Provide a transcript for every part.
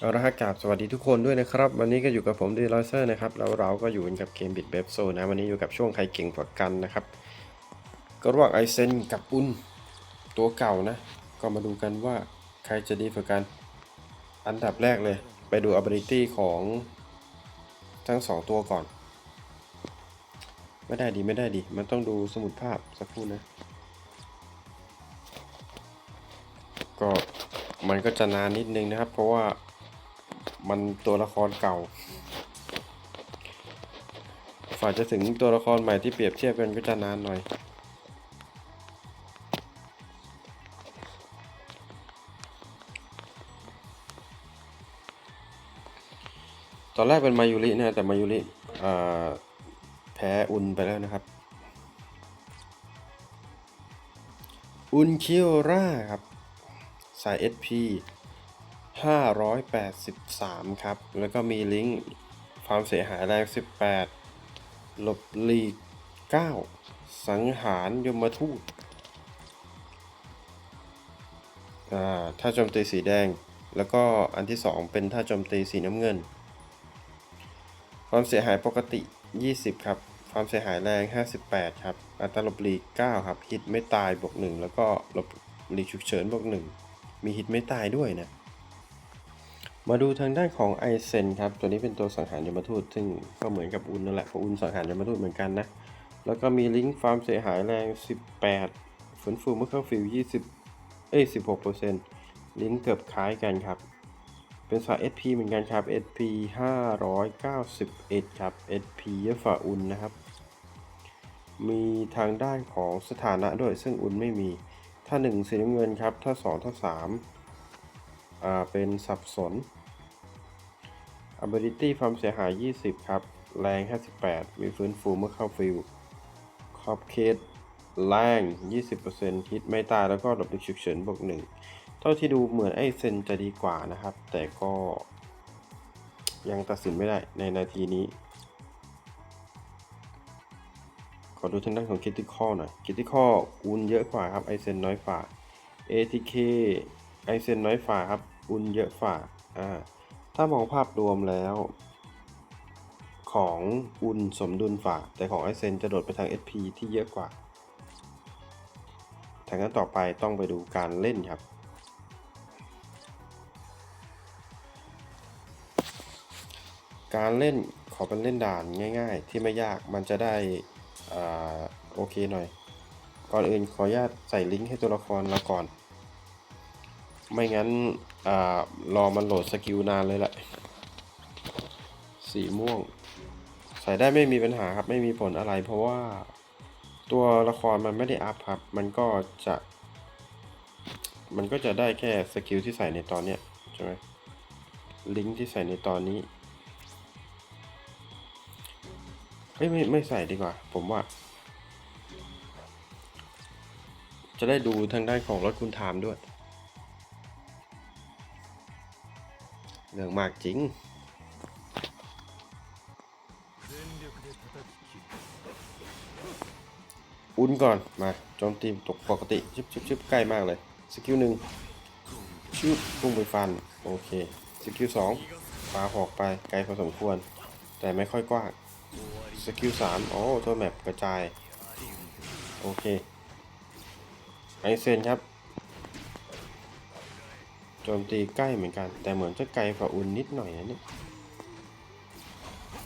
เอาละฮะกราบสวัสดีทุกคนด้วยนะครับ วันนี้ก็อยู่กับผมดีลอยเซอร์นะครับแล้วเราก็อยู่กับเกมบิดเบฟโซนะ วันนี้อยู่กับช่วงใครเก่งกว่ากันนะครับ ก็ระหว่างไอเซนกับอุนตัวเก่านะ ก็มาดูกันว่าใครจะดีกว่ากัน อันดับแรกเลย ไปดู ability ของทั้งสองตัวก่อน ไม่ได้ดีไม่ได้ดี มันต้องดูสมุดภาพสักครู่นะ ก็มันก็จะนานนิดนึงนะครับ เพราะว่า มันตัวละครเก่าฝ่าจะถึงตัวละครใหม่ที่เปรียบเทียบกันก็จะนานหน่อยตอนแรกเป็นมายุรินะแต่มายุริแพ้อุนไปแล้วนะครับ อุนคิโอร่าครับ สาย SP 583 ครับ แล้วก็มีลิงก์ความเสียหายแรง 18 หลบหลีก 9 สังหารยมทูตอ่าถ้าโจมตีสีแดง แล้วก็อันที่ 2 เป็นถ้าโจมตีสีน้ำเงิน ความเสียหายปกติ 20 ครับ ความเสียหายแรง 58 ครับ อัตราหลบหลีก 9 ครับ ฮิตไม่ตายบวก 1 แล้วก็หลบหลีกฉุกเฉินบวก 1 มีฮิตไม่ตายด้วยนะ มาดูทางด้านของไอเซนครับ ตัวนี้เป็นตัวสังหารยมทูต ซึ่งก็เหมือนกับอุนนั่นแหละเพราะอุนสังหารยมทูตเหมือนกันนะ แล้วก็มีลิงก์ฟาร์มเสียหายแรง 18ฟื้นฟูเมื่อเข้าฟิล20 เอ้ย 16%ลิงก์เกือบคล้ายกันครับ เป็นสาย SP เหมือนกันครับ SP 591 ครับ SP เยอะฝ่าอุนนะครับ มีทางด้านของสถานะด้วยซึ่งอุนไม่มี ถ้า 1 สีน้ำเงินครับ ถ้า 2 ถ้า 3 อ่า เป็นสับสน ability ความเสียหาย 20 ครับ แรง 58 มีฟื้นฟูเมื่อเข้าฟิลขอบเขตแรง 20%ฮิตไม่ตายแล้วก็หลบหลีกฉุกเฉินบวก1เท่าที่ดูเหมือนไอเซนจะดีกว่านะครับ แต่ก็ยังตัดสินไม่ได้ในนาทีนี้ ขอดูทางด้านของคิติคอหน่อยคิติคออุนเยอะกว่าครับไอเซนน้อยกว่า ATK ไอเซนน้อยกว่าครับอุนเยอะกว่าอ่า ถ้ามองภาพรวมแล้ว ของอุนสมดุลฝ่าแต่ของไอเซนจะโดดไปทาง SP ที่เยอะกว่าทางนั้นต่อไปต้องไปดูการเล่นครับ การเล่นขอเป็นเล่นด่านง่าย ๆ ที่ไม่ยากมันจะได้อโอเคหน่อย ก่อนอื่นขออนุญาตใส่ลิงก์ให้ตัวละครเราก่อน ไม่งั้นอารอมันโหลดสกิลนานเลยแหละ สีม่วง ใส่ได้ไม่มีปัญหาครับไม่มีผลอะไร เพราะว่าตัวละครมันไม่ได้อัพครับ มันก็จะ มันก็จะได้แค่สกิลที่ใส่ในตอนเนี้ยใช่ไหมลิงก์ที่ใส่ในตอนนี้เฮ้ยไม่ไม่ใส่ดีกว่า ผมว่า จะได้ดูทางด้านของรถคุณถามด้วย เรื่องมากจริงอุ่นก่อน มาโจมตีตกปกติชิบชิบชิบใกล้มากเลย สกิลหนึ่งชิบพุ่งไปฟัน โอเค สกิลสองปาหอกไปไกลพอสมควร แต่ไม่ค่อยกว้าง สกิลสามโอ้ตัวแมปกระจาย โอเค ไอเซนครับ จมตีใกล้เหมือนกัน แต่เหมือนจะไกลกว่าอุ่นนิดหน่อยนะเนี่ย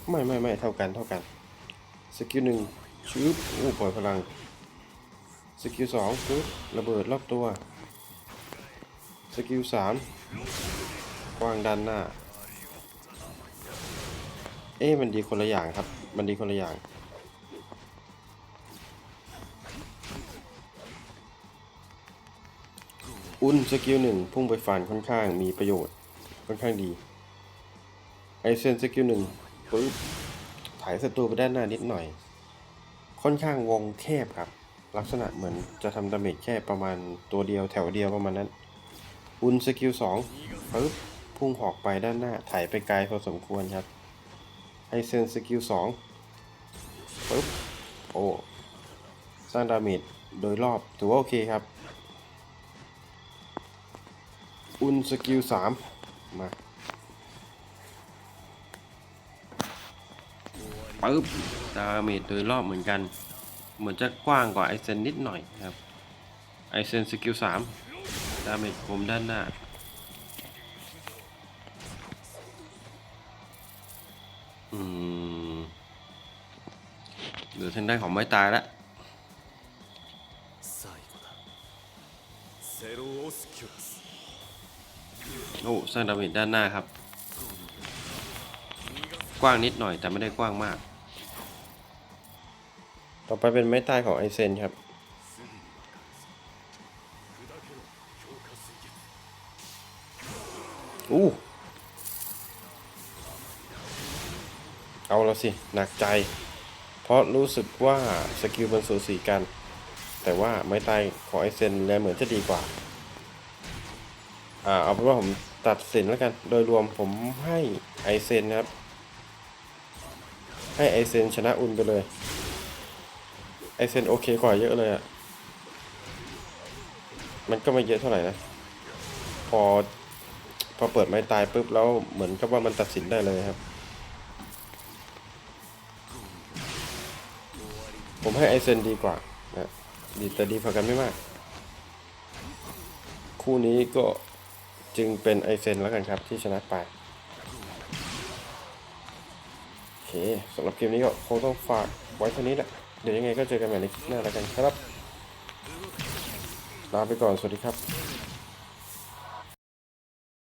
ไม่ไม่ไม่เท่ากันเท่ากันสกิลหนึ่งชืบอู้ปล่อยพลังสกิลสองปึ๊บระเบิดรอบตัวสกิลสามวางด้านหน้า เอ๊ะมันดีคนละอย่างครับ มันดีคนละอย่าง อุ่นสกิลหนึ่งพุ่งไปฟันค่อนข้างมีประโยชน์ค่อนข้างดี ไอเซนสกิลหนึ่งปึ๊บถ่ายศัตรูไปด้านหน้านิดหน่อย ค่อนข้างวงแคบครับ ลักษณะเหมือนจะทำดาเมจแค่ประมาณตัวเดียวแถวเดียวประมาณนั้น อุนสกิลสองปึ๊บพุ่งหอกไปด้านหน้าถ่ายไปไกลพอสมควรครับไอเซนสกิลสองปึ๊บโอ้สร้างดาเมจโดยรอบถือว่าโอเคครับ อุนสกิลสามมาปึ๊บดาเมจโดยรอบเหมือนกัน เหมือนจะกว้างกว่าไอเซนนิดหน่อยครับ ไอเซนสกิลสามดาเมจคมด้านหน้าอืมเหลือทางด้านของไม่ตายแล้ว โอ้สร้างดาเมจด้านหน้าครับ กว้างนิดหน่อยแต่ไม่ได้กว้างมาก ต่อไปเป็นไม้ตายของไอเซนครับอู้เอาแล้วสิ หนักใจ เพราะรู้สึกว่าสกิลมันสูสีกัน แต่ว่าไม้ตายของไอเซนแลเหมือนจะดีกว่า อ่า เอาเป็นว่าผม ตัดสินแล้วกัน โดยรวมผมให้ไอเซนนะครับ ให้ไอเซนชนะอุนไปเลย ไอเซนโอเคกว่าเยอะเลยอะ่ะ มันก็ไม่เยอะเท่าไหร่นะ พอ พอเปิดไม้ตายปุ๊บแล้วเหมือนกับว่ามันตัดสินได้เลยครับ ผมให้ไอเซนดีกว่านะ ดีแต่ดีพอกันไม่มาก คู่นี้ก็ จึงเป็นไอเซนแล้วกันครับที่ชนะไปโอเคสำหรับคลิปนี้ก็คงต้องฝากไว้เท่านี้แหละ เดี๋ยวยังไงก็เจอกันใหม่ในคลิปหน้าแล้วกันครับ ลาไปก่อน สวัสดีครับ